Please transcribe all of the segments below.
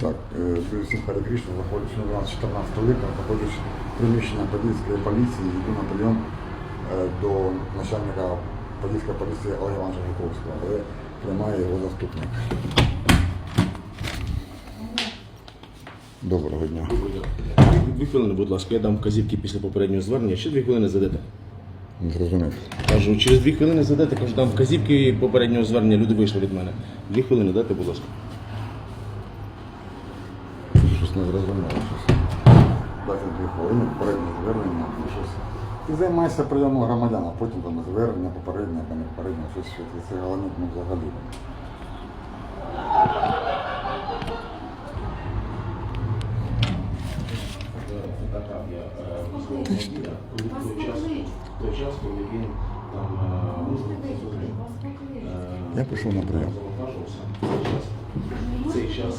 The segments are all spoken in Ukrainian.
Так, е, Пересім Харі Кришна, заходиш на 14 віка, заходиш в приміщення Подільської поліції, йду на прийом е, до начальника Подільської поліції Олега Івановича Жуковського, але приймає його заступник. Доброго дня. Дві хвилини, будь ласка, я дам вказівки після попереднього звернення. Ще дві хвилини задете. Не зрозумів. Кажу, через дві хвилини задете, кажу, дам вказівки попереднього звернення, люди вийшли від мене. Дві хвилини дайте, будь ласка. Щось не зрозуміло. Щось. Дайте дві хвилини, попереднє звернення, ну, щось. Ти займайся прийомом громадян, а потім там звернення, попереднє, там попереднє, щось, щось. Це ну, взагалі. Я пішов на прийом. Завантажувався. Цей час,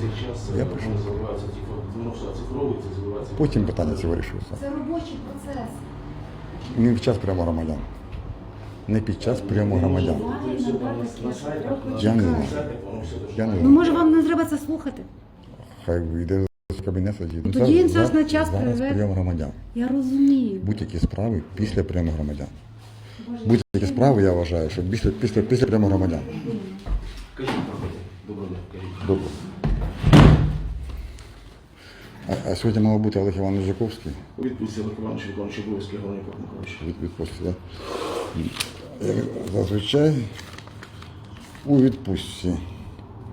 цей час Я е, пишу. вони заливаються цифро- ну, все, цифровується, заливається. Потім питання ці вирішуються. Це робочий процес. Не під час прийому громадян. Не під час прийому громадян. На сайтах, на Я не знаю. воно все Я не Ну знаю. може вам не треба це слухати? Хай вийде з кабінету. Ну, тоді він зараз на час Зараз приведе. прийом громадян. Я розумію. Будь-які справи після прийому громадян. Будь-які справи, я вважаю, що після, після, після прийому громадян. Кажіть, проходьте. Доброго дня. Добре. А, а сьогодні мав бути Олег Іванович Жаковський відпустці Олег Іванович виконуючий обов'язки головний прокурор. від відпустці, так? Як Зазвичай у відпустці.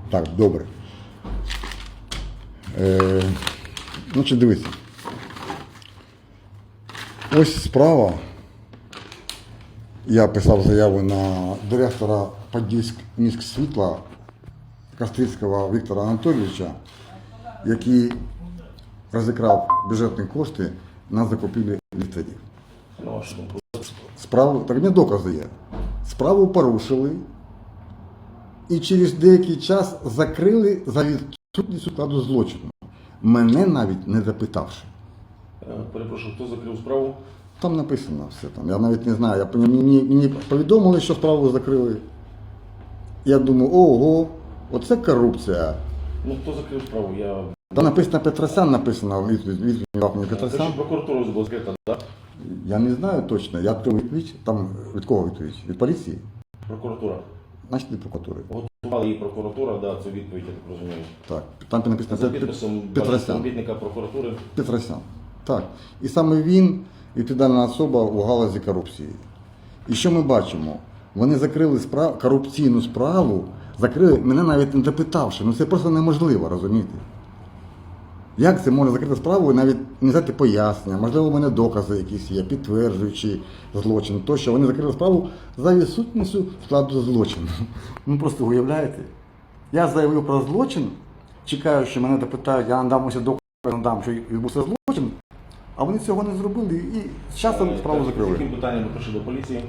Так, добре. Е, значить, дивіться. Ось справа. Я писав заяву на директора Подільськ міськ світла Кастрицького Віктора Анатолійовича, який розікрав бюджетні кошти на закупівлю вашу думку. Справу, так не докази є. Справу порушили і через деякий час закрили за відсутністю складу злочину. Мене навіть не запитавши. Е, Перепрошую, хто закрив справу? Там написано все там. Я навіть не знаю. Я, мені, мені повідомили, що справу закрили. Я думаю, ого, оце корупція. Ну, хто закрив справу? Я... Там написано Петросян, написано відповідь відповідь дав мені Це Петросян. ж прокуратура була закрита, так? Я не знаю точно. Я отримав відповідь. Там від кого відповідь? Від поліції? Прокуратура. Значить від прокуратури. Готувала її прокуратура, да, це відповідь, я так розумію. Так, там написано За підписом Петросян. співробітника прокуратури. Петросян. Так. І саме він відповідальна особа у галузі корупції. І що ми бачимо? Вони закрили справу, корупційну справу, закрили, мене навіть не допитавши. Ну це просто неможливо, розумієте? Як це можна закрити справу і навіть не дати пояснення, можливо, у мене докази якісь є, підтверджуючи злочин, тощо вони закрили справу за відсутністю складу злочину. Ну просто уявляєте? Я заявив про злочин, чекаю, що мене допитають, я надам усі докази, надам, що відбувся злочин, а вони цього не зробили і з часом Е, справу закрили. З яким питанням ви прийшли до поліції?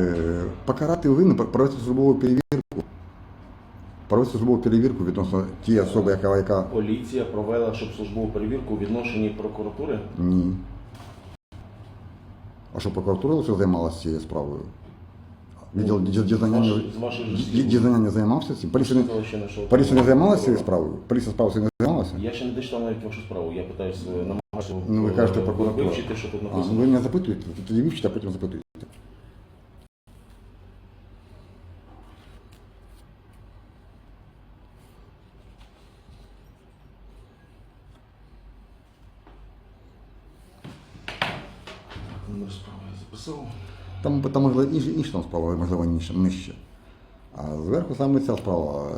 Е, Покарати винну, провести службову перевірку. Провести службову перевірку відносно тієї особи, яка, яка Поліція провела, щоб службову перевірку у відношенні прокуратури. Ні. А що прокуратура лише займалася цією справою? Відділ Ну, дізнання, не- не займався цим? Поліція не, не, не займалася цією справою? Поліція справою не займалася? Я ще не дочитав навіть вашу справу. Я питаюся намагатися Ну, ви кажете е, прокуратура. вивчити, що тут А, ну, ви мене запитуєте, тоді вивчите, а потім запитуєте. Номер справи я записав. Там, можливо, інші, інші там справа, можливо, нижче. нижче. А зверху саме ця справа,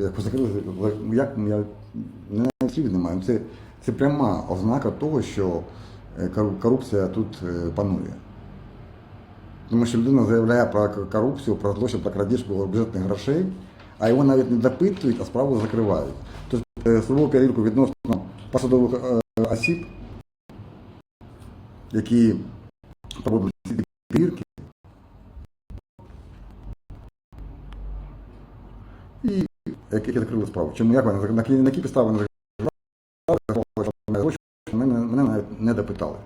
як, як, як я не слів немає. Це, це пряма ознака того, що е, корупція тут е, панує. Тому що людина заявляє про корупцію, про злочин, про крадіжку бюджетних грошей, а його навіть не допитують, а справу закривають. Е, службову перевірку відносно посадових е, осіб, які проводили Які закрили справу. Чому як вони на які підстави вони закривали, мене, мене навіть не допитали.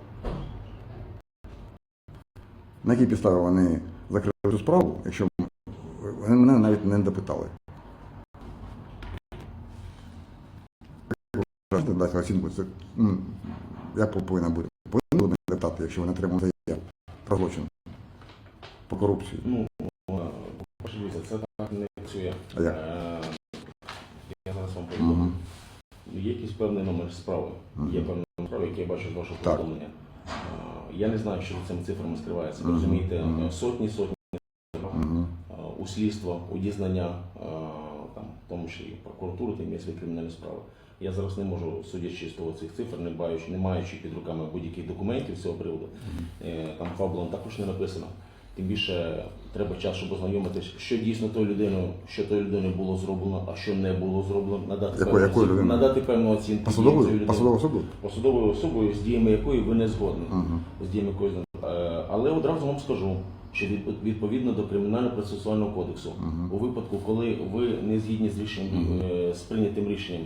На які підстави вони закрили цю справу, якщо вони мене навіть не допитали. оцінку, це ну, Як повинна бути? Повинні були депутати, якщо вони отримали заяву про злочин по корупції. Ну, е, це так не працює. А як? Е, Є якийсь певний номер справи. Є певний номер справи, який я бачу з вашого Так. повідомлення. Е, Я не знаю, що за цими цифрами скривається. Ви Мгм. розумієте, Мгм. е, сотні, сотні Мгм. е, у слідство, у дізнання, е, там, в тому числі прокуратури, тим є свої кримінальні справи. Я зараз не можу, судячи з того цих цифр, не маючи, не маючи під руками будь-яких документів з цього приводу, е, там фабула також не написано. Тим більше треба час, щоб ознайомитись, що дійсно тою людиною, що тою людиною було зроблено, а що не було зроблено, надати Якою- певну оцінку- людиною? надати певну оцінку діям цієї Посадовою, людини. посадовою особою? посадовою особою, з діями якої ви не згодні. Мгм. З діями якої Е, але одразу вам скажу, що від- відповідно до кримінально-процесуального кодексу, у випадку, коли ви не згідні з рішенням е, з прийнятим рішенням,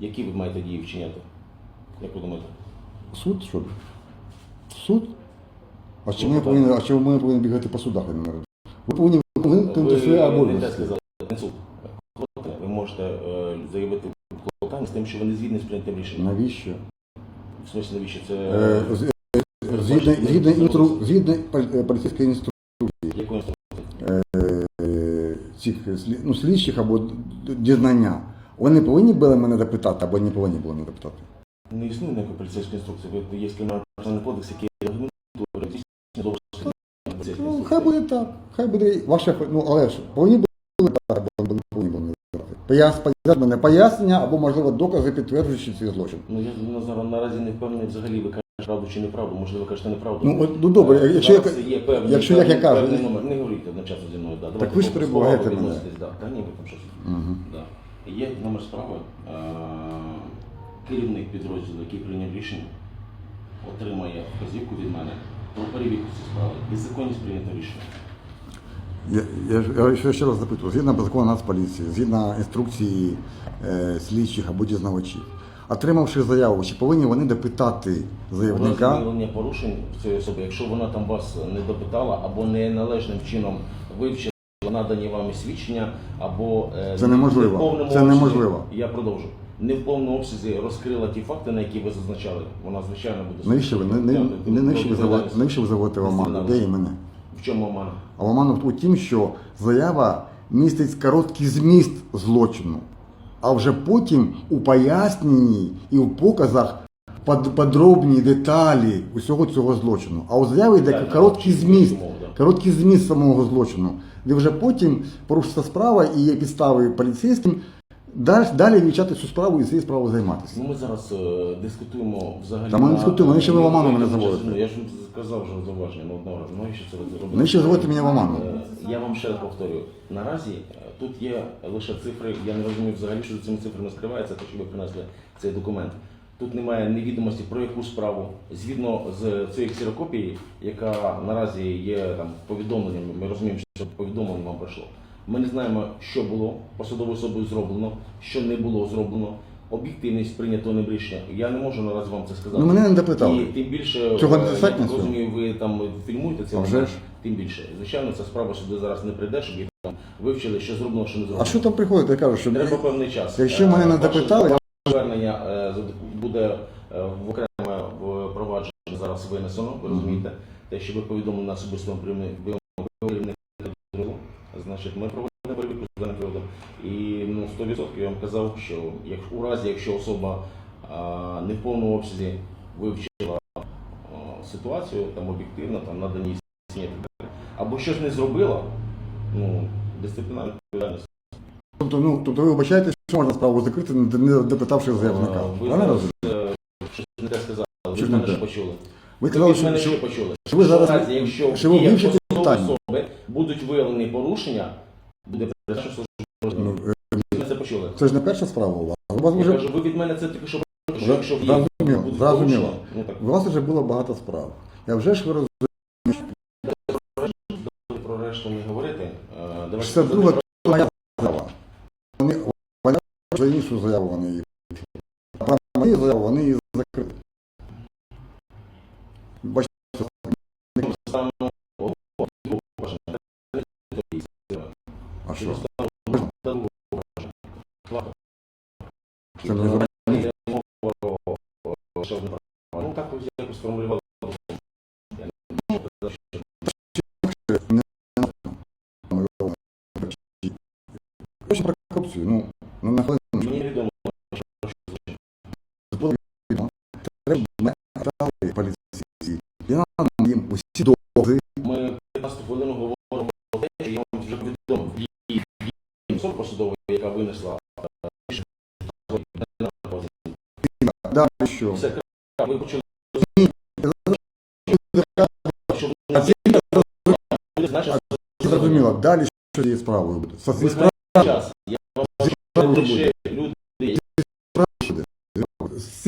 які ви маєте дії вчиняти? Як ви думаєте? Суд, що ли? Суд? А чому я повинен, а чому ми повинні бігати по судах? я не розумію? Ви повинні виконувати ви свої обов'язки. Ви можете е, заявити клопотання з тим, що ви не згідні з прийнятим рішенням. Навіщо? В смислі, навіщо це Е, з- е, Згідно, згідно, інстру, згідно полі- е, поліцейської інструкції якою е, цих слі- ну, слідчих або д- дізнання, вони повинні були мене допитати або не повинні були мене допитати? не існує ніякої поліцейської інструкції. Ви є кримінальний кодекс, який регламентує поліцейської Ну, хай буде так, хай буде ваша, ну але ж повинні були так, або не повинні були допитати. Пояс, пояс, мене пояснення або, можливо, докази, підтверджуючи цей злочин. Ну я на зараз наразі не впевнений взагалі ви кажете правду чи неправду, можливо, ви кажете неправду. Ну, от, ну, добре, Е, якщо я зараз є певний, якщо, як я певний, кажу, певний номер, не говоріть одночасно зі мною, да. Давайте ви ж по- мене. Да. Та ні, ви там щось. Угу. Да. Є номер справи, е, керівник підрозділу, який прийняв рішення, отримає вказівку від мене про перевірку цієї справи і законність прийнятого рішення. Я, я, ж- я ще- ще раз запитую, згідно закону Нацполіції, згідно інструкції е, слідчих або дізнавачів, отримавши заяву, чи повинні вони допитати заявника? Порушень цієї особи, якщо вона там вас не допитала або неналежним чином вивчила надані вами свідчення, або е, Це неможливо. не в повному Це обсязі- неможливо. Я продовжу. Не в повному обсязі розкрила ті факти, на які ви зазначали. Вона звичайно буде Навіщо ви, не, не, не, навіщо ви заводите, навіщо ви заводите оману людей і мене? В чому омана? А в оману у тім, що заява містить короткий зміст злочину, а вже потім у поясненні і у показах подробні деталі усього цього злочину. А у заяві йде короткий зміст, короткий зміст самого злочину, де вже потім порушиться справа і є підстави поліцейським далі, далі вивчати цю справу і цією справою займатися. Ну ми зараз е, дискутуємо взагалі. Та ми не на- дискутуємо, навіщо ви в оману мене заводите? Ну, я ж сказав вже зауваження на одного разу. Навіщо це ви робите? Навіщо мене в оману? Е, Я вам ще раз повторюю. Наразі е, тут є лише цифри. Я не розумію взагалі, що за цими цифрами скривається, те, що ви принесли цей документ. Тут немає невідомості про яку справу. Згідно з цієї ксерокопії, яка наразі є там повідомленням, ми розуміємо, що повідомлення вам прийшло. Ми не знаємо, що було посадовою особою зроблено, що не було зроблено. Об'єктивність прийнятого ним рішення. Я не можу наразі вам це сказати. Ну, мене не допитали. І тим більше Цього е, недостатньо я розумію, ви там фільмуєте це вже тим більше. Звичайно, ця справа сюди зараз не прийде, щоб їх там вивчили, що зроблено, що не зроблено. А що там приходить? Я кажу, що Треба певний час. Якщо мене не Е, ваше допитали, я- звернення е, буде в окреме провадження зараз винесено, ви розумієте, те, що ви повідомили на особистому прийомі значить ми проводимо перевірку з даним приводом. І ну, 100% я вам казав, що як, у разі, якщо особа а, не в повному обсязі вивчила а, ситуацію, там об'єктивно, там надані свідчення, або щось не зробила, ну, дисциплінарна відповідальність. Тобто, ну, тобто ви вибачаєте, що можна справу закрити, не допитавши заявника. Ви зараз е, щось не те сказали, ви мене що почули. Ви казали, що, що що, почули? що ви зараз- якщо що ви вивчите питання. особи будуть виявлені порушення, буде передача служби. ну, е, Ви це почули. це ж не перша справа у вас. У вас Я вже кажу, ви від мене це тільки що почули, що якщо діях зрозуміло, будуть зрозуміло. порушення, ну так у вас вже було багато справ. Я вже ж ви про решту не говорити. Е, Давайте 62 моя заява. Вони за іншу заяву вони її. А про мою заяву вони її закрили. Бачите, стану а що? Ладно. Це не зрозуміло. Лише право. Ну так ось якось сформулювали. Що Хоче про корупцію, ну, ну на хвилину. Мені відомо, Треба мене стали поліцейські. І нам їм усі дози. ми 15 хвилину говоримо про те, що я вам вже повідомив. Особа посудова, яка винесла Далі що? все ви почали А значить, зрозуміло, далі що цією справою буде? Со зі ви час. Я вам кажу, що лише люди, З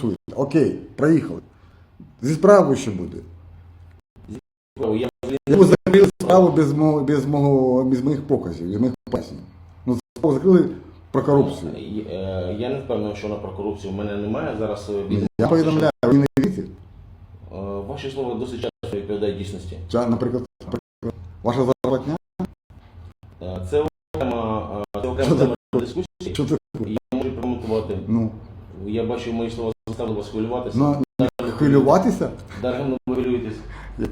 цим. Окей, проїхали. Зі справою що буде? я Йому закрили справу без мого, без мого, без моїх показів, без моїх пояснень. Ну, закрили про корупцію. Е, Я не впевнений, що вона про корупцію в мене немає. Зараз Я повідомляю, ви не вірите? Е, Ваші слова досить часто відповідають дійсності. Це, наприклад, ваша зарплатня? Е, Це окрема, тема дискусії. Що це? Я можу прокоментувати. Ну, Я бачу, мої слова заставили вас хвилюватися. ну хвилюватися? Даремно ви хвилюєтесь.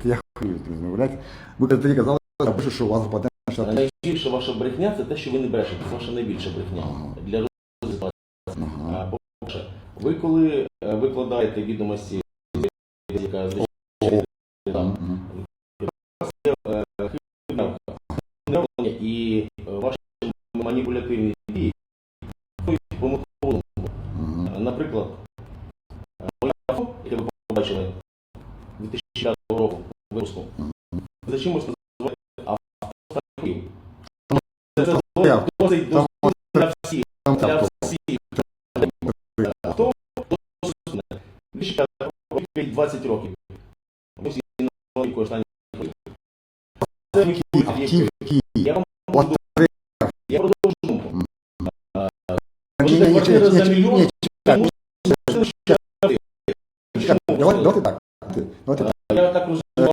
Я хвилююсь, не розмовляти. Ви тоді казали, я що у вас зарплатня Е, 60 ваша брехня це те, що ви не брешете. Це ваша найбільша брехня. Ага. Для розвитку. Ага. По-перше, ви коли е, викладаєте відомості, яка звичайно там, Мгм. е, хибна уявлення і е, ваші маніпулятивні дії дають помилкову. Мгм. Е, Наприклад, е, моя фото, яке ви побачили 2005 року випуску, за чимось називаєте автостатів. Це Я. досить досить Там для всіх. Там Для так, всіх. Авто досить 2005 року, 20 років. Ми всі на віку останні років. Це ви Київ, Київ, Київ. Я вам От я продовжу думку. Ні, Можете ні, квартиру ні, за ні, мільйон, ні, чекай, тому що це чекай, Давайте давайте так. Давайте так. Я так розумію,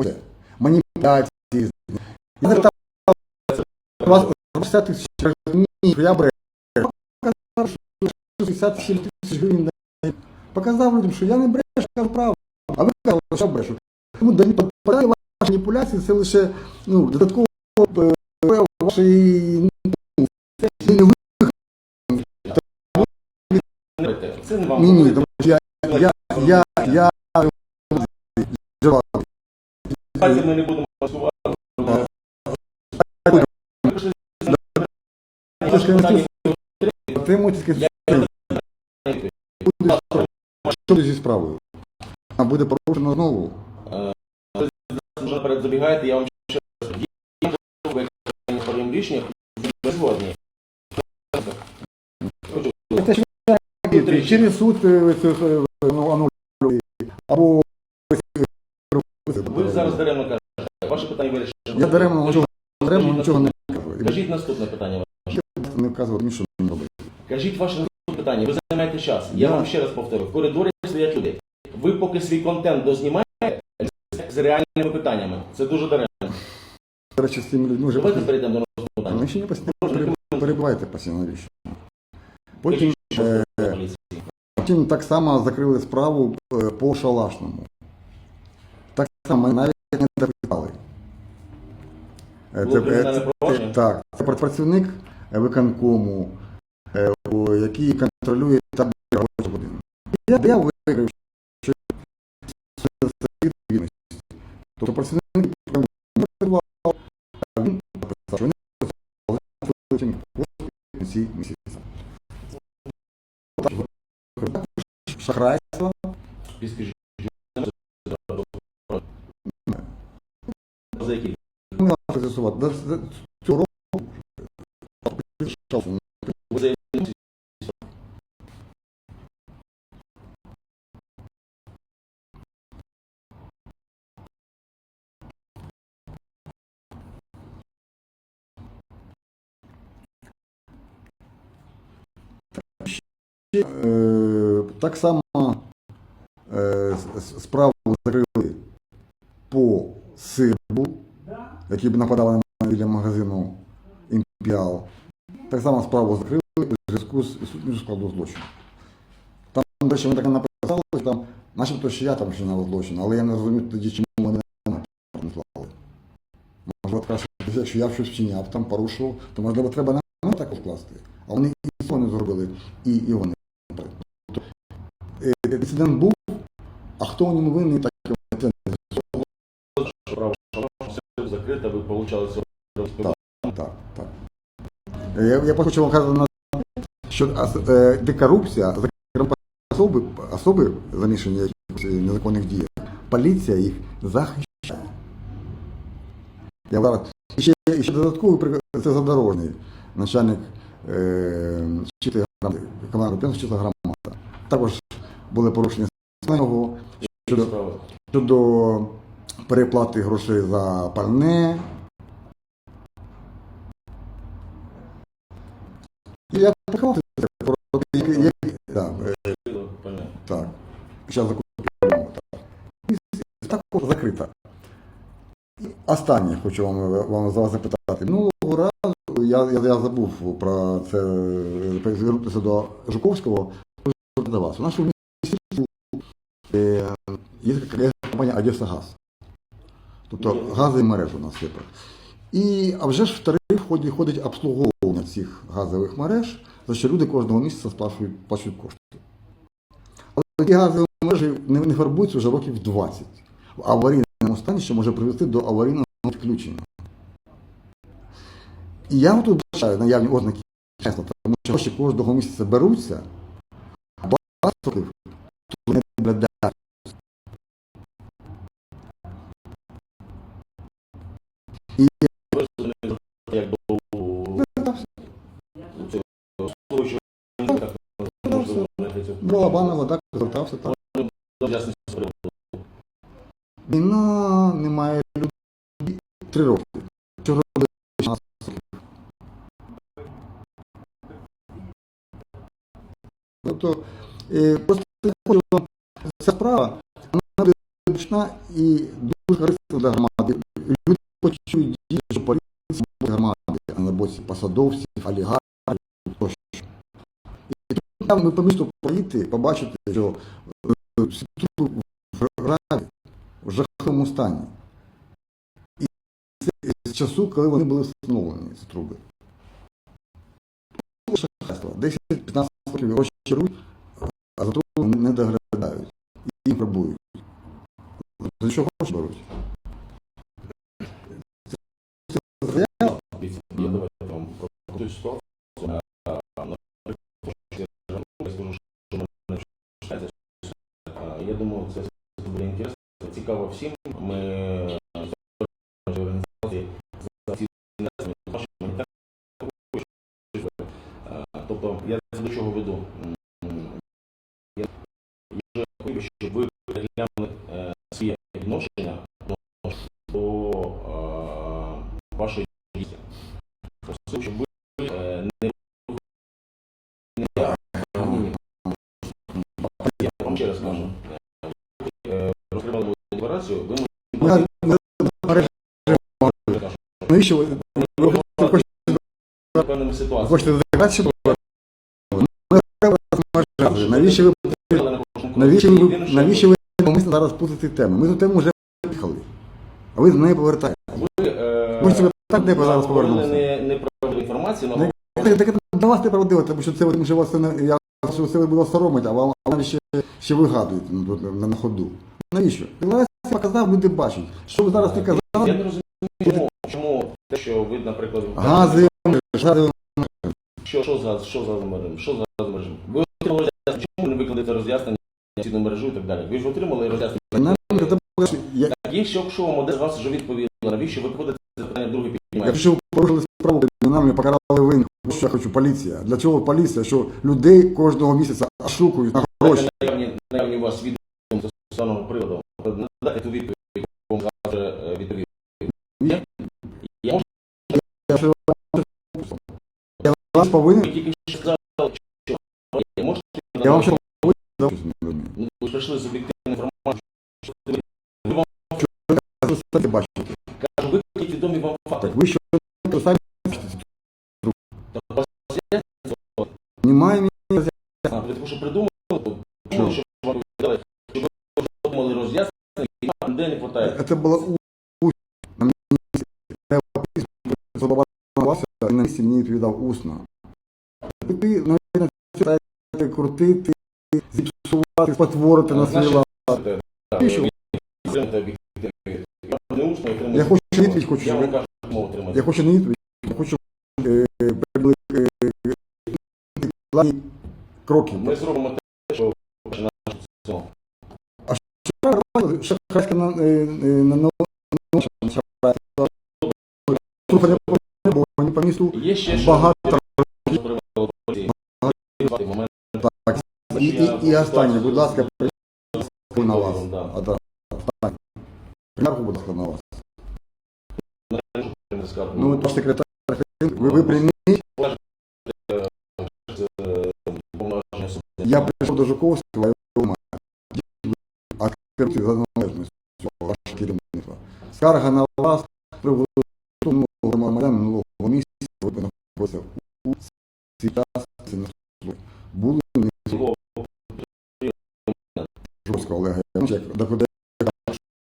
Ось, Маніпуляції. Я звертав вас 60 тисяч гривень, я. Показав, що 67 тисяч гривень дає. Показав людям, що я не брешу, кажу правду. А ви казали, що я брешу. Тому дані подали ваші маніпуляції, це лише ну, додатково е, вашої ну, це не ви. це не вам. Ні, ні, тому що я, я, я, я, я, Давайте ми не будемо маскувати. Ваше питання Отримуйте що буде зі справою. А буде порушено знову. вже наперед забігаєте, я вам ще раз кажу. Є ви прийняли рішення, ви згодні. Через суд е, це, е, ну, анулює. Або Ви зараз даремно кажете. Питання вирішено. я даремно нічого, даремно нічого не кажу. Кажіть наступне питання. Не вказувати що мені робити. Кажіть ваше наступне питання. Ви займаєте час. Я вам ще раз повторю. В коридорі стоять люди. Ви поки свій контент дознімаєте з реальними питаннями. Це дуже даремно. До речі, з цими людьми вже Давайте перейдемо до наступного питання. ми ще не постійно переб- перебуваєте постійно річ. Потім, е, потім так само закрили справу е, по шалашному. Так само навіть не допитали. Е, Було е, кримінальне це- провадження? Так, це працівник е, виконкому, е, який контролює табір робочий будинок. Я, я виграв, що це відповідності. Тобто працівник працював, а він написав, що вони працювали в кінці місяця. Шахрайство. Підскажіть, за які? Ми можемо з'ясувати. До- до Е, Так само е, справу закрили по сирбу, які б нападали на біля магазину так само справу закрили у зв'язку з відсутністю складу злочину. Там, до речі, вони так написали, там, начебто, що я там вчиняв злочин, але я не розумів тоді, чому мене не слали. Можливо, краще, якщо я щось вчиняв, там порушував, то можливо треба на мене також класти. А вони і цього не зробили, і, і вони. Тобто, е, Інцидент був, а хто у ньому винний, так і це не все закрите, ви получали Так, так. Е, Я, я хочу вам казати, що е, де зокрема особи, особи замішані в незаконних діях, поліція їх захищає. Я зараз і ще, ще додатковий приклад, це задорожний начальник е, команди числа громада. Також були порушення нього щодо, щодо переплати грошей за пальне. І я приклав це про які- які- да, е, так. Зараз закупимо. Так. Також закрита. І Останнє хочу вам, вам за вас запитати. Минулого разу я, я, я забув про це звернутися до Жуковського до вас. У нас у місті е, є така компанія Одеса Газ. Тобто газові мережі у нас є. І, а вже ж в тариф входить, входить обслуговування цих газових мереж, за що люди кожного місяця сплачують, сплачують кошти. Але ті газові мережі не, не фарбуються вже років 20 в аварійному стані, що може привести до аварійного відключення. І я тут бачаю наявні ознаки чесно, тому що гроші кожного місяця беруться, а багато тут не доглядають. Ви три роки. Що робити 16 років? Тобто, е, просто хочу вам, ця справа, вона буде зручна і дуже корисна для громади. Люди почують дії, що поліція буде громади, а на боці посадовців, олігархів тощо. І тут ми по місту поїдете, побачите, що е, всі в раді в жахливому стані. З часу, коли вони були встановлені, ці труби. 10-15 років гроші чарують, а за труби не доглядають. І не пробують. За що гроші беруть? Це заява. Дивіться, Я давайте вам прокоментую ситуацію. А, наприклад, що я скажу, що мене читається. А, Я думаю, це буде інтересно. Цікаво всім. Ми е, з організації за ці внесені наші гуманітарні кошти. А, Тобто я це до чого веду. М, Я я хотів, щоб ви переглянули е, своє відношення до е, вашої дії. Просив, щоб ви е, не не я, а ні. Я вам ще раз кажу. Е, Розкривали мою декларацію, ви Ми не мережимо. Навіщо ви, хочете, Ми мережі. Навіщо ви Навіщо ви, навіщо ви навмисно зараз пустите тему? Ми ту тему вже приїхали. А ви з неї повертаєте. Ви, е, себе так не зараз повернувся. не- неправдиву інформацію, але до вас неправдиво, тому що це тому вас не я що це ви було соромить, а вам ще, ще вигадуєте на ходу. Навіщо? Білорус показав, люди бачать. Що ви зараз не я не розумію, чому, чому те, що ви, наприклад, Гази, гази. Що, що за що за мережем? Що за газовим мережем? Ви отримали роз'яснення, чому ви не викладете роз'яснення на мережу і так далі? Ви ж отримали роз'яснення. Нам це було, я- Так, якщо якщо вам один з вас вже відповіли, навіщо ви приходите це питання друге піднімаєте? Якщо ви порушили справу, нам не покарали винних. Що я хочу поліція? Для чого поліція? Що людей кожного місяця ошукують на гроші? Наявні, Хтось повинен. Я вам ще повинен ну, ви прийшли з об'єктивною інформацією, що ви кажу, ви такі відомі вам факти. Ви що ви самі бачите. Та у вас є? Немає мені А, Ви також придумали, що вам віддали, що ви вже думали роз'яснення, і вам людей не е, хватає. Це було і місці мені відповідав усно. Ти навіть це крутити, зіпсувати, спотворити на свій лад. що? Я хочу відповідь, хочу, Я що хочу не відповідь, я хочу е, е, плані кроки. Ми зробимо те, що починаємо з цього. Шахрайська на е, е, на на слухання по не по місту Є ще що багато. Момент, так. І, і, і останнє, будь ласка, прийму на вас. Да. А, да, останнє. Примерку, будь ласка, на вас. Ну, ваш секретар, ви, ви прийміть, я прийшов до Жуковського, а його. А керуйте за належністю вашого керівництва. Скарга на вас з приводу ну, громадян минулого місяця, ви знаходитеся у цей час, це не служба. Були не Цього Жуковського Олега Івановича, до куди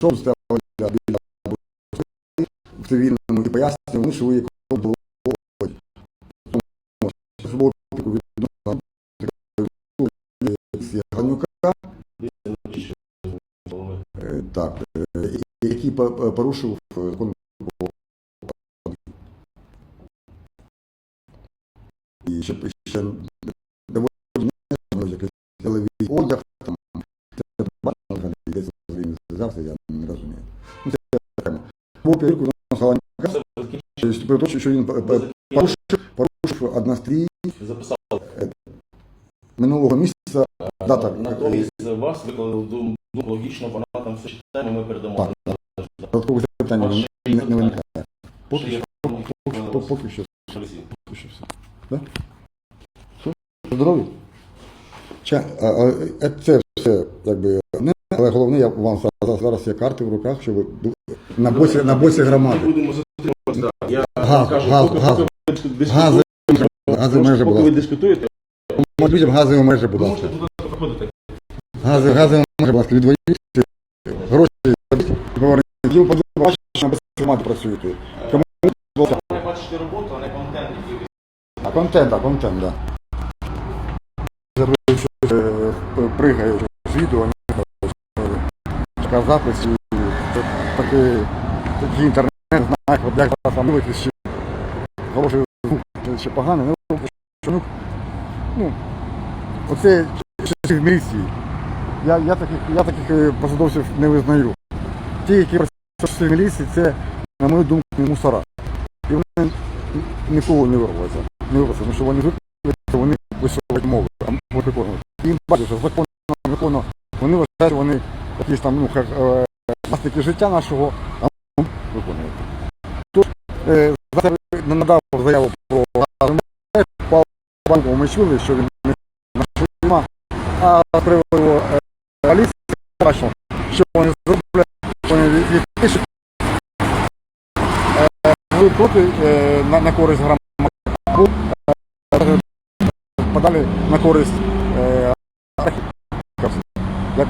що ставили біля в цивільному і пояснювали, що ви якого було Тому, що було таку відносно з Ганюка, Е, Так, е, який по- е, порушив е, закон про і ще ще доволі якийсь телевізій одяг там це бачено, де це він зв'язався, я не розумію. Ну це окремо. Був перевірку на Галанюка, при тому, що він е, е, порушив, порушив однострій Записав. минулого місяця. Да, так. Натомість вас виклали думку логічно, вона там все читає, ми передамо. Так, Додаткових запитань не, виникає. Поки що, поки, поки, поки що поліції. Поки що все. Да? Все? Здорові? Ча, а, а, е, це все, якби, не, але головне, я вам зараз, зараз є карти в руках, щоб ви були на боці, на боці громади. будемо затримуватися. Я Газ, кажу, газ, поки- газ. поки ви дискутуєте, Гази, гази межі, будь поки ви ласка. дискутуєте, людям газові межі, будь ви ласка. можете туди проходити. Гази, газові межі, будь ласка, відводіть гроші, заберіть і поверніть. Ви бачите, що на безформаті працюєте. Кому Ви бачите роботу, а не контент, який ви А контент, а контент, да. Е, пригає з відео, запис і такий, такий інтернет, знає, як зараз там чи хороший звук, чи- поганий, ну, ну, ну, оце в міліції. Я, я таких, я таких е, посадовців не визнаю. Ті, які працюють в міліції, це, на мою думку, мусора. І вони ніколи не вирвуються. Не вирвуються, тому що вони звикли, вони висовують мови, а можуть виконувати. Їм що законно, законно, вони вважають, вони якісь там, ну, е, власники життя нашого, а ми виконують. Тож, е, зараз надав заяву про Павло ми чули, що він не нема, а з приводу е, бачимо, що вони зроблять, вони відпишуть. Проти е, на, на користь громади, е, подалі на користь е, архів. Як